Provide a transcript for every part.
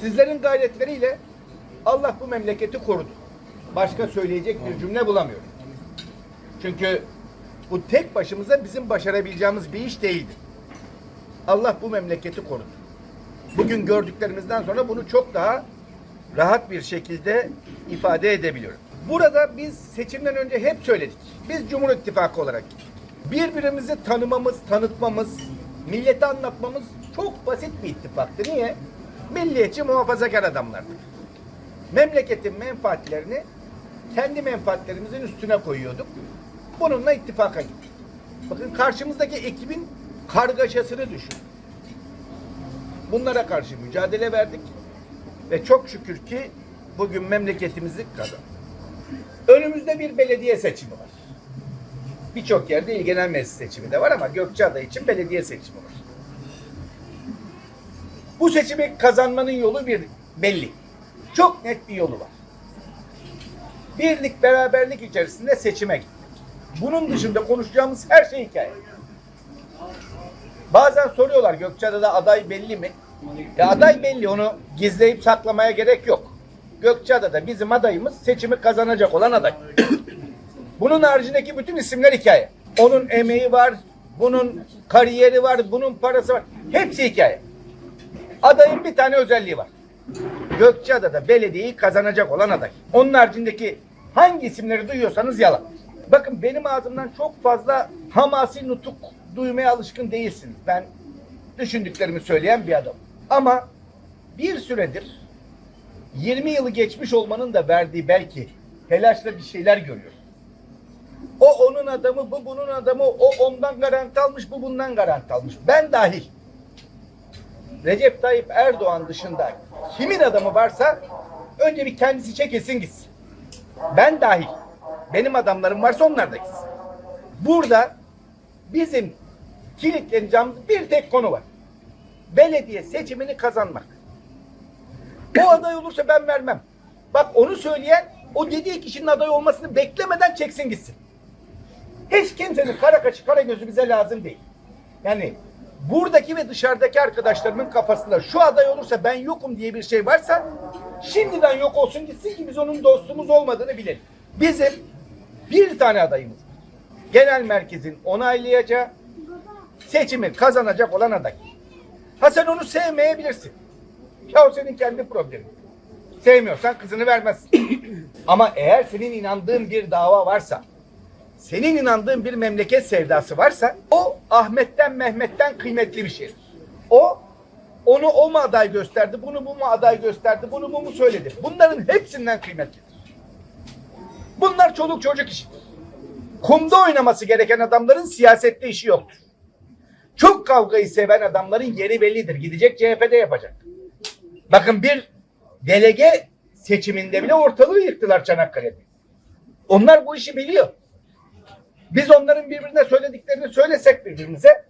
Sizlerin gayretleriyle Allah bu memleketi korudu. Başka söyleyecek bir cümle bulamıyorum. Çünkü bu tek başımıza bizim başarabileceğimiz bir iş değildi. Allah bu memleketi korudu. Bugün gördüklerimizden sonra bunu çok daha rahat bir şekilde ifade edebiliyorum. Burada biz seçimden önce hep söyledik. Biz Cumhur İttifakı olarak birbirimizi tanımamız, tanıtmamız, millete anlatmamız çok basit bir ittifaktı. Niye? Milliyetçi muhafazakar adamlardık. Memleketin menfaatlerini kendi menfaatlerimizin üstüne koyuyorduk. Bununla ittifaka gittik. Bakın karşımızdaki ekibin kargaşasını düşün. Bunlara karşı mücadele verdik ve çok şükür ki bugün memleketimizi kazandık. Önümüzde bir belediye seçimi var. Birçok yerde il genel meclis seçimi de var ama Gökçeada için belediye seçimi var. Bu seçimi kazanmanın yolu bir belli. Çok net bir yolu var. Birlik, beraberlik içerisinde seçime gitmek. Bunun dışında konuşacağımız her şey hikaye. Bazen soruyorlar Gökçeada'da aday belli mi? Ya aday belli onu gizleyip saklamaya gerek yok. Gökçeada'da bizim adayımız seçimi kazanacak olan aday. Bunun haricindeki bütün isimler hikaye. Onun emeği var, bunun kariyeri var, bunun parası var. Hepsi hikaye. Adayın bir tane özelliği var. Gökçeada'da belediyeyi kazanacak olan aday. Onun haricindeki hangi isimleri duyuyorsanız yalan. Bakın benim ağzımdan çok fazla hamasi nutuk duymaya alışkın değilsiniz. Ben düşündüklerimi söyleyen bir adam. Ama bir süredir 20 yılı geçmiş olmanın da verdiği belki telaşla bir şeyler görüyor. O onun adamı, bu bunun adamı, o ondan garanti almış, bu bundan garanti almış. Ben dahil. Recep Tayyip Erdoğan dışında kimin adamı varsa önce bir kendisi çekilsin gitsin. Ben dahil. Benim adamlarım varsa onlar da gitsin. Burada bizim kilitleneceğimiz bir tek konu var. Belediye seçimini kazanmak. O aday olursa ben vermem. Bak onu söyleyen o dediği kişinin aday olmasını beklemeden çeksin gitsin. Hiç kimsenin kara kaşı kara gözü bize lazım değil. Yani buradaki ve dışarıdaki arkadaşlarımın kafasında şu aday olursa ben yokum diye bir şey varsa şimdiden yok olsun gitsin ki biz onun dostumuz olmadığını bilelim. Bizim bir tane adayımız. Genel merkezin onaylayacağı seçimi kazanacak olan aday. Ha sen onu sevmeyebilirsin. Ya o senin kendi problemin. Sevmiyorsan kızını vermezsin. Ama eğer senin inandığın bir dava varsa, senin inandığın bir memleket sevdası varsa o Ahmet'ten Mehmet'ten kıymetli bir şeydir. O onu o mu aday gösterdi, bunu bu mu aday gösterdi, bunu bu mu söyledi. Bunların hepsinden kıymetlidir. Bunlar çoluk çocuk işidir. Kumda oynaması gereken adamların siyasette işi yoktur. Çok kavgayı seven adamların yeri bellidir. Gidecek CHP'de yapacak. Bakın bir delege seçiminde bile ortalığı yıktılar Çanakkale'de. Onlar bu işi biliyor. Biz onların birbirine söylediklerini söylesek birbirimize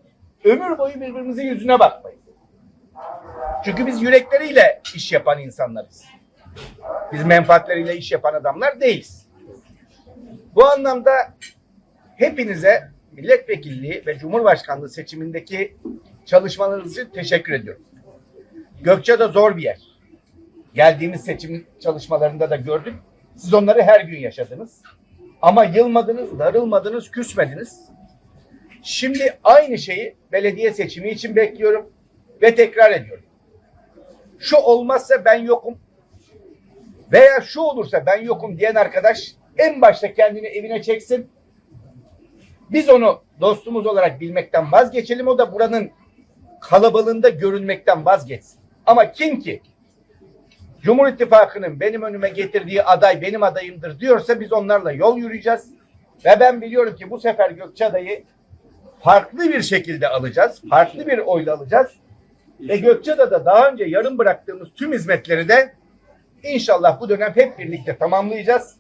ömür boyu birbirimizin yüzüne bakmayız. Çünkü biz yürekleriyle iş yapan insanlarız. Biz menfaatleriyle iş yapan adamlar değiliz. Bu anlamda hepinize milletvekilliği ve cumhurbaşkanlığı seçimindeki çalışmalarınız için teşekkür ediyorum. Gökçeada zor bir yer. Geldiğimiz seçim çalışmalarında da gördük. Siz onları her gün yaşadınız. Ama yılmadınız, darılmadınız, küsmediniz. Şimdi aynı şeyi belediye seçimi için bekliyorum ve tekrar ediyorum. Şu olmazsa ben yokum veya şu olursa ben yokum diyen arkadaş en başta kendini evine çeksin. Biz onu dostumuz olarak bilmekten vazgeçelim. O da buranın kalabalığında görünmekten vazgeçsin. Ama kim ki Cumhur İttifakı'nın benim önüme getirdiği aday benim adayımdır diyorsa biz onlarla yol yürüyeceğiz. Ve ben biliyorum ki bu sefer Gökçeada'yı farklı bir şekilde alacağız. Farklı bir oyla alacağız. Ve Gökçeada'da daha önce yarım bıraktığımız tüm hizmetleri de inşallah bu dönem hep birlikte tamamlayacağız.